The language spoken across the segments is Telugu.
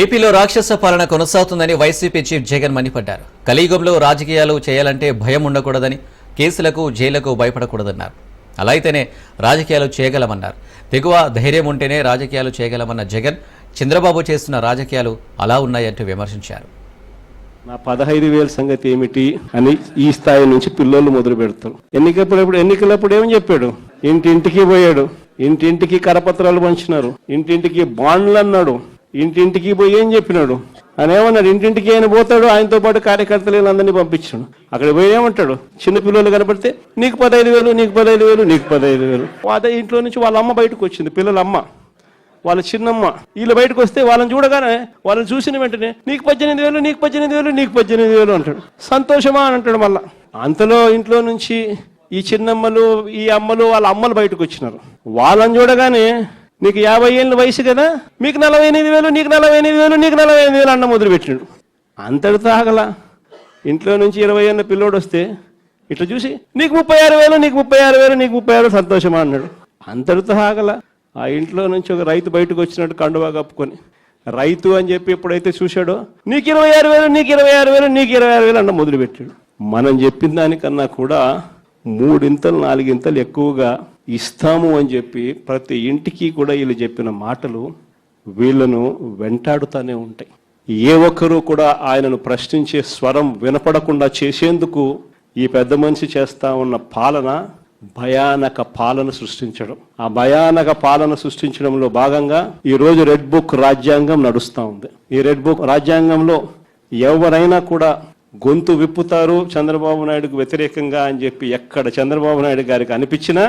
ఏపీలో రాక్షస పాలన కొనసాగుతుందని వైసీపీ చీఫ్ జగన్ మండిపడ్డారు. కలియుగంలో రాజకీయాలు చేయాలంటే భయం ఉండకూడదని కేసులకు జైళ్ళకు భయపడకూడదన్నారు. అలా అయితేనే రాజకీయాలు చేయగలమన్నారు. దిగువ ధైర్యం ఉంటేనే రాజకీయాలు చేయగలమన్న జగన్ చంద్రబాబు చేస్తున్న రాజకీయాలు అలా ఉన్నాయంటూ విమర్శించారు. నా పదహైదు వేల సంగతి ఏమిటి అని ఈ స్థాయి నుంచి పిల్లలు మొదలు పెడతారు. ఎన్నికప్పుడు ఎన్నికలప్పుడు ఏమని చెప్పాడు? ఇంటింటికి పోయాడు. ఇంటింటికి కరపత్రాలు పంచినారు. ఇంటింటికి బాండ్లు అన్నాడు ఇంటింటికి పోయి ఏం చెప్పినాడు? ఆయన ఏమన్నాడు? ఇంటింటికి ఆయన పోతాడు ఆయనతో పాటు కార్యకర్తలు అందరినీ పంపించాడు అక్కడ పోయి ఏమంటాడు? చిన్న పిల్లలు కనపడితే నీకు పదహైదు వేలు నీకు పదహైదు వేలు నీకు పదహైదు వేలు. అదే ఇంట్లో నుంచి వాళ్ళ అమ్మ బయటకు వచ్చింది పిల్లల అమ్మ వాళ్ళ చిన్నమ్మ. వీళ్ళు బయటకు వస్తే వాళ్ళని చూడగానే వాళ్ళని చూసిన వెంటనే నీకు పద్దెనిమిది వేలు నీకు పద్దెనిమిది వేలు నీకు పద్దెనిమిది వేలు అంటాడు. సంతోషమా అని అంటాడు మళ్ళా. అంతలో ఇంట్లో నుంచి ఈ చిన్నమ్మలు ఈ అమ్మలు వాళ్ళ అమ్మలు బయటకు వచ్చినారు. వాళ్ళని చూడగానే నీకు యాభై ఏళ్ళ వయసు కదా మీకు నలభై ఎనిమిది వేలు నీకు నలభై ఎనిమిది వేలు నీకు నలభై ఎనిమిది వేలు అన్న మొదలుపెట్టినాడు అంతటితో ఆగల ఇంట్లో నుంచి ఇరవై ఏళ్ళ పిల్లోడు వస్తే ఇట్లా చూసి నీకు ముప్పై ఆరు వేలు నీకు ముప్పై ఆరు వేలు నీకు ముప్పై ఆరు సంతోషమా అన్నాడు. అంతటితో ఆగల ఆ ఇంట్లో నుంచి ఒక రైతు బయటకు వచ్చినట్టు కండువా కప్పుకొని రైతు అని చెప్పి ఎప్పుడైతే చూశాడో నీకు ఇరవై ఆరు వేలు నీకు ఇరవై ఆరు వేలు నీకు ఇరవై ఆరు వేలు అన్న మొదలుపెట్టాడు మనం చెప్పిన దానికన్నా కూడా మూడింతలు నాలుగింతలు ఎక్కువగా ఇస్తాము అని చెప్పి ప్రతి ఇంటికి కూడా వీళ్ళు చెప్పిన మాటలు వీళ్ళను వెంటాడుతూనే ఉంటాయి. ఏ ఒక్కరూ కూడా ఆయనను ప్రశ్నించే స్వరం వినపడకుండా చేసేందుకు ఈ పెద్ద మనిషి చేస్తా ఉన్న పాలన భయానక పాలన సృష్టించడం. ఆ భయానక పాలన సృష్టించడంలో భాగంగా ఈరోజు రెడ్ బుక్ రాజ్యాంగం నడుస్తూ ఉంది. ఈ రెడ్ బుక్ రాజ్యాంగంలో ఎవరైనా కూడా గొంతు విప్పుతారు చంద్రబాబు నాయుడుకు వ్యతిరేకంగా అని చెప్పి ఎక్కడ చంద్రబాబు నాయుడు గారికి అనిపించినా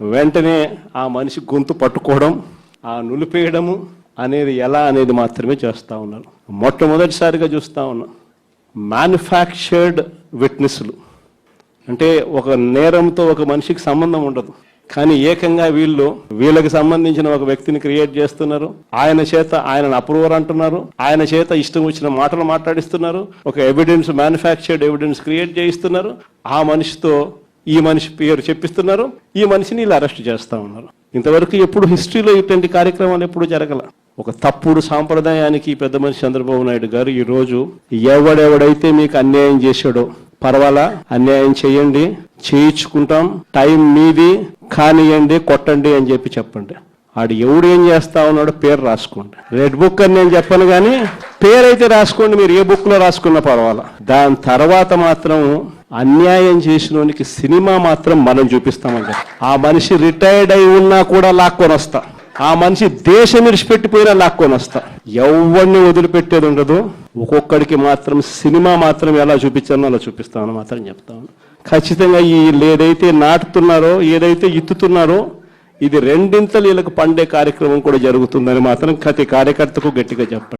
వెంటనే ఆ మనిషి గొంతు పట్టుకోవడం ఆ నులిపేయడము అనేది ఎలా అనేది మాత్రమే చేస్తూ ఉన్నారు. మొట్టమొదటిసారిగా చూస్తూ ఉన్నాం మ్యానుఫ్యాక్చర్డ్ విట్నెస్లు అంటే ఒక నేరంతో ఒక మనిషికి సంబంధం ఉండదు. కానీ ఏకంగా వీళ్ళు వీళ్ళకి సంబంధించిన ఒక వ్యక్తిని క్రియేట్ చేస్తున్నారు. ఆయన చేత ఆయనను అప్రూవర్ అంటున్నారు. ఆయన చేత ఇష్టం వచ్చిన మాటలు మాట్లాడిస్తున్నారు. ఒక ఎవిడెన్స్ మ్యానుఫ్యాక్చర్డ్ ఎవిడెన్స్ క్రియేట్ చేయిస్తున్నారు. ఆ మనిషితో ఈ మనిషి పేరు చెప్పిస్తున్నారు ఈ మనిషిని ఇలా అరెస్ట్ చేస్తా ఉన్నారు. ఇంతవరకు ఎప్పుడు హిస్టరీలో ఇటువంటి కార్యక్రమాలు ఎప్పుడు జరగల? ఒక తప్పుడు సాంప్రదాయానికి పెద్ద మనిషి చంద్రబాబు నాయుడు గారు ఈరోజు ఎవడెవడైతే మీకు అన్యాయం చేశాడో పర్వాలా? అన్యాయం చేయండి చేయించుకుంటాం టైం మీది కానియండి కొట్టండి అని చెప్పి చెప్పండి. ఆడు ఎవడు ఏం చేస్తా ఉన్నాడో పేరు రాసుకోండి. రెడ్ బుక్ అని నేను చెప్పను కానీ పేరైతే రాసుకోండి మీరు ఏ బుక్లో రాసుకున్న రాసుకున్నా పర్వాలా. దాని తర్వాత మాత్రం అన్యాయం చేసినోనికి సినిమా మాత్రం మనం చూపిస్తామంట ఆ మనిషి రిటైర్డ్ అయి ఉన్నా కూడా లాక్కొని వస్తా. ఆ మనిషి దేశం విడిచిపెట్టిపోయినా లాక్కొని వస్తా. ఎవరిని వదిలిపెట్టేది ఉండదు. ఒక్కొక్కడికి మాత్రం సినిమా మాత్రం ఎలా చూపించానో అలా చూపిస్తామని మాత్రం చెప్తాను ఖచ్చితంగా ఈ ఏదైతే నాటుతున్నారో ఏదైతే ఇత్తుతున్నారో ఇది రెండింతలు వీళ్ళకి పండే కార్యక్రమం కూడా జరుగుతుందని మాత్రం ప్రతి కార్యకర్తకు గట్టిగా చెప్పండి